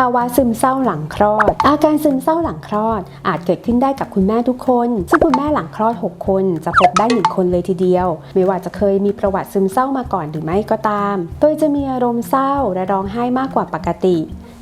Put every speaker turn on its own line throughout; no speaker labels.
ภาวะซึมเศร้าหลังคลอด อาการซึมเศร้าหลังคลอด อาจเกิดขึ้นได้กับคุณแม่ทุกคน ซึ่งคุณแม่หลังคลอด 6 คน จะพบได้หนึ่งคนเลยทีเดียว ไม่ว่าจะเคยมีประวัติซึมเศร้ามาก่อนหรือไม่ก็ตาม โดยจะมีอารมณ์เศร้าและร้องไห้มากกว่าปกติ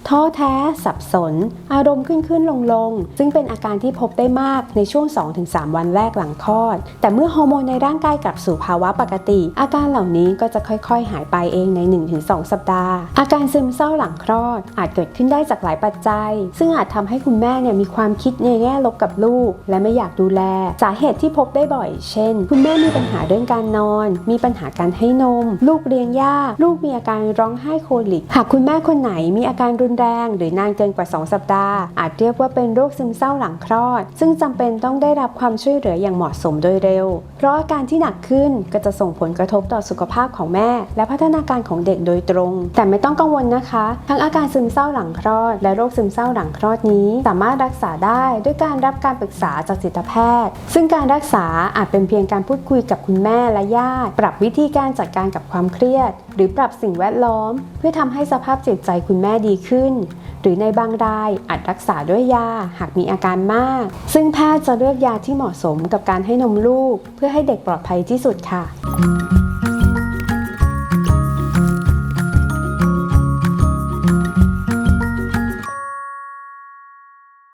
ท้อแท้สับสน อารมณ์ขึ้นขึ้นลงลงซึ่งเป็นอาการที่พบได้มากในช่วง 2-3 วันแรกหลังคลอด แต่เมื่อฮอร์โมนในร่างกายกลับสู่ภาวะปกติ อาการเหล่านี้ก็จะค่อยๆ หายไปเองใน 1-2 สัปดาห์ อาการซึมเศร้าหลังคลอด อาจเกิดขึ้นได้จากหลายปัจจัย ซึ่งอาจทำให้คุณแม่เนี่ยมีความคิดในแง่ลบกับลูก และไม่อยากดูแล สาเหตุที่พบได้บ่อย เช่น คุณแม่มีปัญหาเรื่องการนอน มีปัญหาการให้นม ลูกเลี้ยงยาก ลูกมีอาการร้องไห้โคลิก หากคุณแม่คนไหนมีอาการรุนแรง หรือนานเกินกว่า 2 สัปดาห์ อาจเรียกว่าเป็นโรคซึมเศร้าหลังคลอด ซึ่งจำเป็นต้องได้รับความช่วยเหลืออย่างเหมาะสมโดยเร็ว เพราะอาการที่หนักขึ้นก็จะส่งผลกระทบต่อสุขภาพของแม่ และพัฒนาการของเด็กโดยตรง แต่ไม่ต้องกังวลนะคะ ทั้งอาการซึมเศร้าหลังคลอด และโรคซึมเศร้าหลังคลอดนี้ สามารถรักษาได้ด้วยการรับการปรึกษาจากจิตแพทย์ ซึ่งการรักษาอาจเป็นเพียงการพูดคุยกับคุณแม่และญาติ ปรับวิธีการจัดการกับความเครียด หรือปรับสิ่งแวดล้อม เพื่อทำให้สภาพจิตใจคุณแม่ดีขึ้นขึ้น หรือในบางรายอาจรักษาด้วยยาหากมีอาการมาก ซึ่งแพทย์จะเลือกยาที่เหมาะสมกับการให้นมลูก เพื่อให้เด็กปลอดภัยที่สุดค่ะ